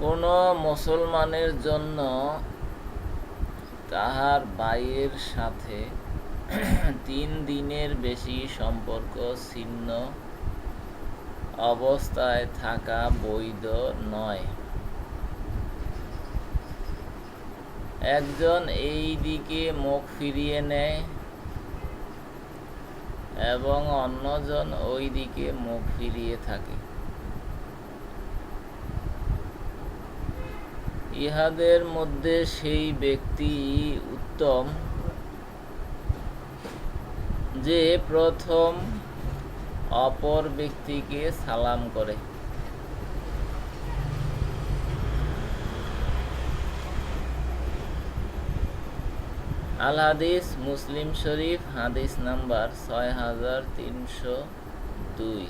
কোনো মুসলমানের জন্য তাহার ভাইয়ের সাথে তিন দিনের বেশি সম্পর্ক ছিন্ন অবস্থায় থাকা বৈধ নয়। একজন এই দিকে মুখ ফিরিয়ে নেয় এবং অন্যজন ওই দিকে মুখ ফিরিয়ে থাকে। ইহাদের মধ্যে সেই ব্যক্তি উত্তম যে প্রথম অপর ব্যক্তিকে সালাম করে। আল হাদিস মুসলিম শরীফ হাদিস নাম্বার ছয় হাজার তিনশো দুই।